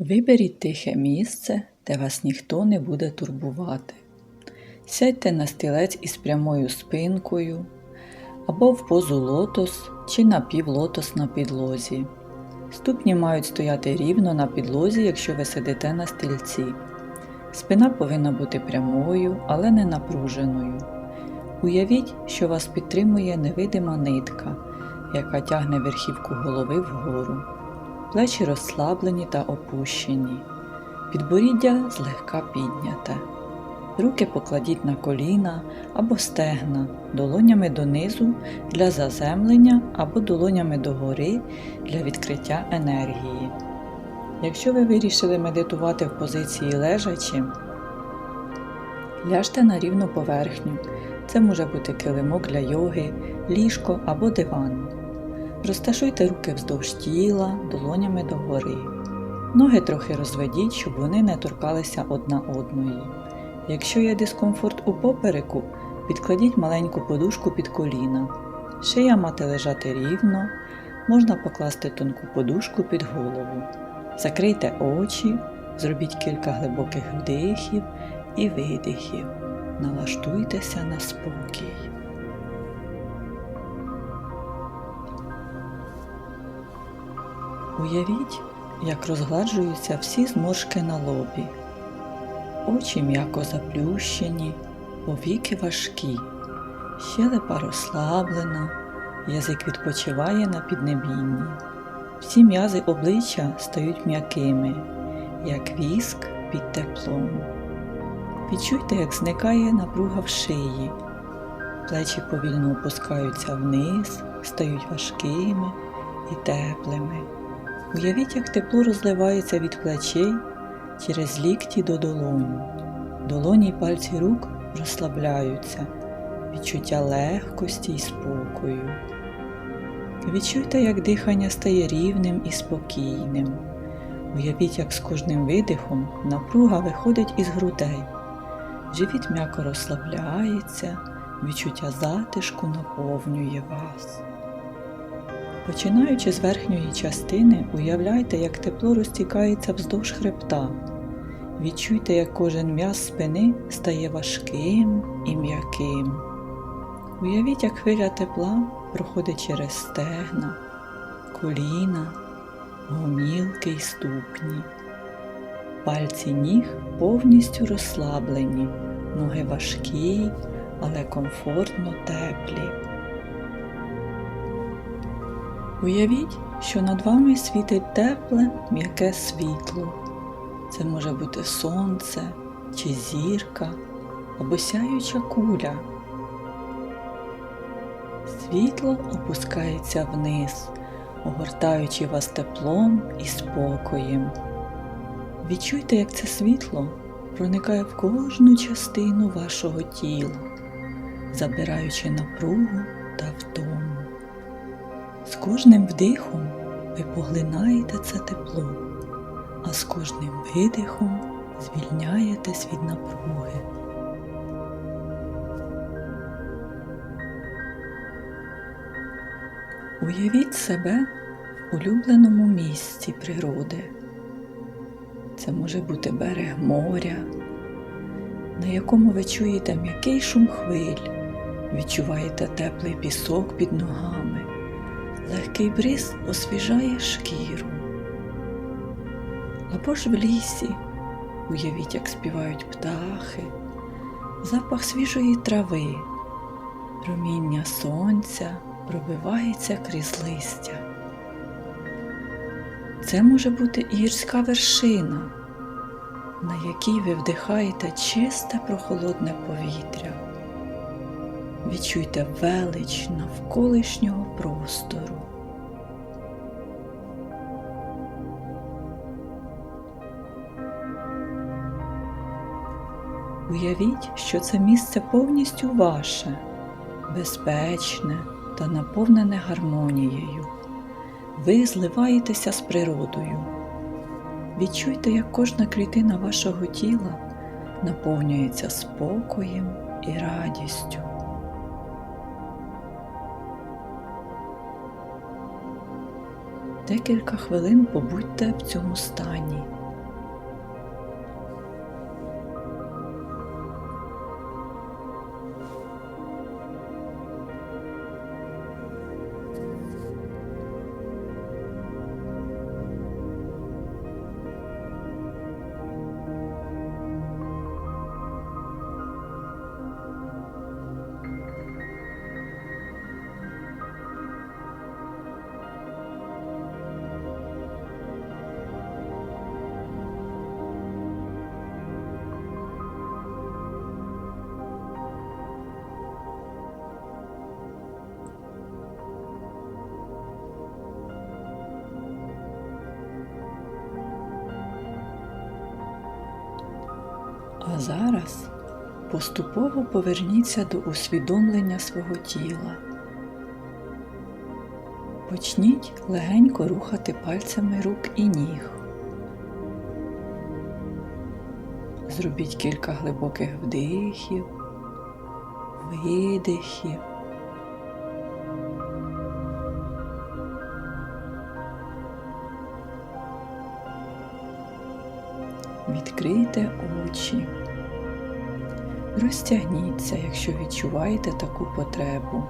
Виберіть тихе місце, де вас ніхто не буде турбувати. Сядьте на стілець із прямою спинкою або в позу лотос чи напівлотос на підлозі. Ступні мають стояти рівно на підлозі, якщо ви сидите на стільці. Спина повинна бути прямою, але не напруженою. Уявіть, що вас підтримує невидима нитка, яка тягне верхівку голови вгору. Плечі розслаблені та опущені. Підборіддя злегка підняте. Руки покладіть на коліна або стегна, долонями донизу для заземлення або долонями догори для відкриття енергії. Якщо ви вирішили медитувати в позиції лежачи, ляжте на рівну поверхню. Це може бути килимок для йоги, ліжко або диван. Розташуйте руки вздовж тіла, долонями догори. Ноги трохи розведіть, щоб вони не торкалися одна одної. Якщо є дискомфорт у попереку, підкладіть маленьку подушку під коліна. Шия мати лежати рівно, можна покласти тонку подушку під голову. Закрийте очі, зробіть кілька глибоких вдихів і видихів. Налаштуйтеся на спокій. Уявіть, як розгладжуються всі зморшки на лобі. Очі м'яко заплющені, повіки важкі, щелепа розслаблена, язик відпочиває на піднебінні. Всі м'язи обличчя стають м'якими, як віск під теплом. Відчуйте, як зникає напруга в шиї, плечі повільно опускаються вниз, стають важкими і теплими. Уявіть, як тепло розливається від плечей через лікті до долонь. Долоні й пальці рук розслабляються, відчуття легкості й спокою. Відчуйте, як дихання стає рівним і спокійним. Уявіть, як з кожним видихом напруга виходить із грудей. Живіт м'яко розслабляється, відчуття затишку наповнює вас. Починаючи з верхньої частини, уявляйте, як тепло розтікається вздовж хребта. Відчуйте, як кожен м'яз спини стає важким і м'яким. Уявіть, як хвиля тепла проходить через стегна, коліна, гомілки й ступні. Пальці ніг повністю розслаблені, ноги важкі, але комфортно теплі. Уявіть, що над вами світить тепле, м'яке світло. Це може бути сонце чи зірка або сяюча куля. Світло опускається вниз, огортаючи вас теплом і спокоєм. Відчуйте, як це світло проникає в кожну частину вашого тіла, забираючи напругу та втому. З кожним вдихом ви поглинаєте це тепло, а з кожним видихом звільняєтесь від напруги. Уявіть себе в улюбленому місці природи. Це може бути берег моря, на якому ви чуєте м'який шум хвиль, відчуваєте теплий пісок під ногами, легкий бриз освіжає шкіру. Або ж в лісі, уявіть, як співають птахи, запах свіжої трави, проміння сонця пробивається крізь листя. Це може бути гірська вершина, на якій ви вдихаєте чисте прохолодне повітря. Відчуйте велич навколишнього простору. Уявіть, що це місце повністю ваше, безпечне та наповнене гармонією. Ви зливаєтеся з природою. Відчуйте, як кожна клітина вашого тіла наповнюється спокоєм і радістю. Декілька хвилин побудьте в цьому стані, Зараз поступово поверніться до усвідомлення свого тіла. Почніть легенько рухати пальцями рук і ніг. Зробіть кілька глибоких вдихів, видихів. Відкрийте очі. Розтягніться, якщо відчуваєте таку потребу.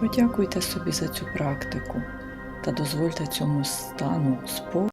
Подякуйте собі за цю практику та дозвольте цьому стану спокою